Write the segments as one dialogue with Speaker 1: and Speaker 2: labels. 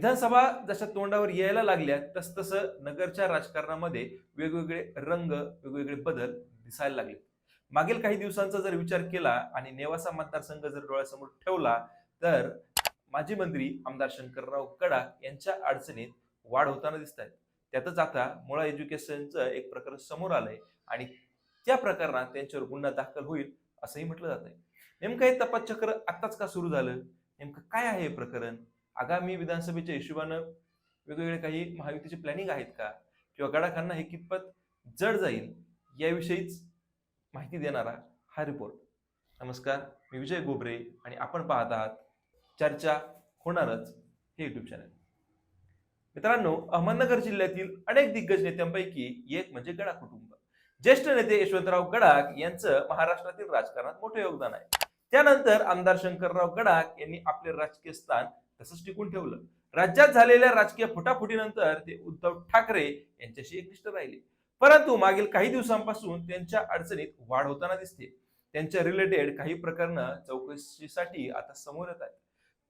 Speaker 1: विधानसभा जशा तोंडावर यायला लागल्या तस तसं नगरच्या राजकारणामध्ये वेगवेगळे रंग वेगवेगळे बदल दिसायला लागले. मागील काही दिवसांचा जर विचार केला आणि नेवासा मतदारसंघ जर डोळ्यासमोर ठेवला तर माजी मंत्री आमदार शंकरराव कडा यांच्या अडचणीत वाढ होताना दिसत आहेत त्यातच आता मुळा एज्युकेशनचं एक प्रकरण समोर आलंय आणि त्या प्रकरणात त्यांच्यावर गुन्हा दाखल होईल असंही म्हटलं जात आहे नेमकं हे तपासचक्र आत्ताच का सुरू झालं? नेमकं काय आहे हे प्रकरण? आगामी विधानसभेच्या हिशोबानं वेगवेगळे काही महायुतीचे प्लॅनिंग आहेत का? किंवा गडाखांना हे कितपत जड जाईल याविषयीच माहिती देणारा हा रिपोर्ट नमस्कार मी विजय गोबरे आणि आपण पाहत आहात चर्चा होणारच हे युट्यूब चॅनल मित्रांनो अहमदनगर जिल्ह्यातील अनेक दिग्गज नेत्यांपैकी एक म्हणजे गडा कुटुंब. ज्येष्ठ नेते यशवंतराव गडाख यांचं महाराष्ट्रातील राजकारणात मोठं योगदान आहे. त्यानंतर आमदार शंकरराव गडाख यांनी आपले राजकीय स्थान तसंच टिकून ठेवलं. राज्यात झालेल्या राजकीय फुटाफुटीनंतर ते उद्धव ठाकरे यांच्याशी एकनिष्ठ राहिले. परंतु मागील काही दिवसांपासून त्यांच्या अडचणीत वाढ होताना दिसते. त्यांच्या रिलेटेड काही प्रकरणं चौकशीसाठी आता समोर येत आहेत.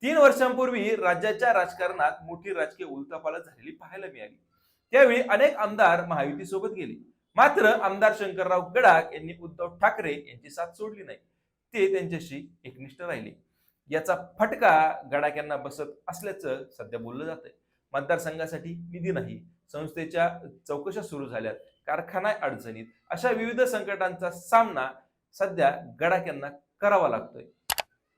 Speaker 1: तीन वर्षांपूर्वी राज्याच्या राजकारणात मोठी राजकीय उलथापालट झालेली पाहायला मिळाली. त्यावेळी अनेक आमदार महायुतीसोबत गेले. मात्र आमदार शंकरराव गडाख यांनी उद्धव ठाकरे यांची साथ सोडली नाही. ते त्यांच्याशी एकनिष्ठ राहिले. याचा फटका गडाक्यांना बसत असल्याचं सध्या बोललं जात आहे मतदारसंघासाठी निधी नाही. संस्थेच्या चौकशा सुरू झाल्यात. कारखाना अडचणीत. अशा विविध संकटांचा सामना सध्या गडाक्यांना करावा लागतोय.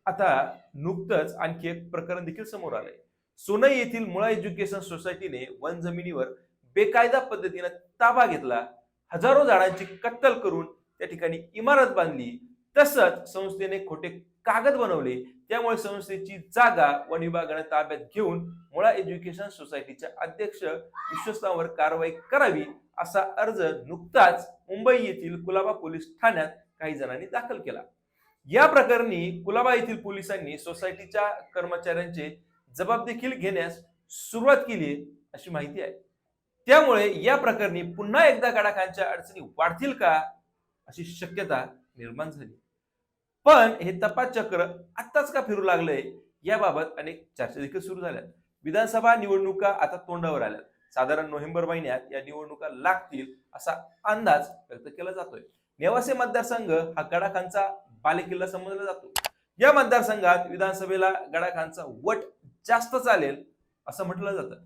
Speaker 1: आता नुकतंच आणखी एक प्रकरण देखील समोर आलंय. सोनई येथील मुळा एज्युकेशन सोसायटीने वन जमिनीवर बेकायदा पद्धतीने ताबा घेतला. हजारो झाडांची कत्तल करून त्या ठिकाणी इमारत बांधली. तसंच संस्थेने खोटे कागद बनवले. त्यामुळे संस्थेची जागा वन विभागाने ताब्यात घेऊन मुळा एज्युकेशन सोसायटीच्या अध्यक्ष विश्वस्तांवर कारवाई करावी असा अर्ज नुकताच मुंबई येथील कुलाबा पोलीस ठाण्यात काही जणांनी दाखल केला. या प्रकरणी कुलाबा येथील पोलिसांनी सोसायटीच्या कर्मचाऱ्यांचे जबाब देखील घेण्यास सुरुवात केली अशी माहिती आहे. त्यामुळे या प्रकरणी पुन्हा एकदा गडाखांच्या अडचणी वाढतील का अशी शक्यता निर्माण झाली. पण हे तपास चक्र आत्ताच का फिरू लागलंय याबाबत अनेक चर्चा देखील सुरू झाल्या विधानसभा निवडणुका आता तोंडावर आल्या साधारण नोव्हेंबर महिन्यात या निवडणुका लागतील असा अंदाज व्यक्त केला जातोय. नेवासे मतदारसंघ हा गडाखांचा बालेकिल्ला समजला जातो. या मतदारसंघात विधानसभेला गडाखांचा वट जास्त चालेल असं म्हटलं जातं.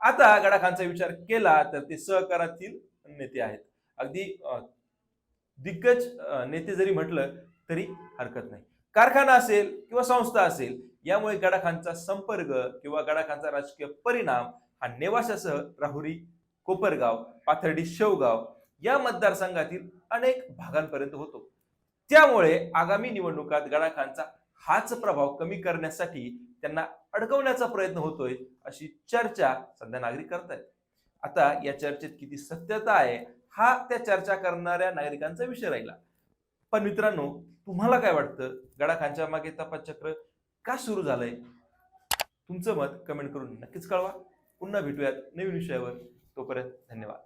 Speaker 1: आता गडाखांचा विचार केला तर ते सहकारातील नेते आहेत. अगदी दिग्गज नेते जरी म्हटलं तरी हरकत नाही. कारखाना असेल किंवा संस्था असेल यामुळे गडाखांचा संपर्क किंवा गडाखांचा राजकीय परिणाम हा नेवाशासह राहुरी कोपरगाव पाथर्डी शेवगाव या मतदारसंघातील अनेक भागांपर्यंत होतो. त्यामुळे आगामी निवडणुकात गडाखांचा हाच प्रभाव कमी करण्यासाठी त्यांना अडकवण्याचा प्रयत्न होतोय अशी चर्चा सध्या नागरिक करतायत. आता या चर्चेत किती सत्यता आहे हा त्या चर्चा करणाऱ्या नागरिकांचा विषय राहिला. पण मित्रांनो तुम्हाला काय वाटतं? गडाखांच्या मागे तपासचक्र का सुरू झालंय? तुमचं मत कमेंट करून नक्कीच कळवा. पुन्हा भेटूयात नवीन विषयावर. तोपर्यंत धन्यवाद.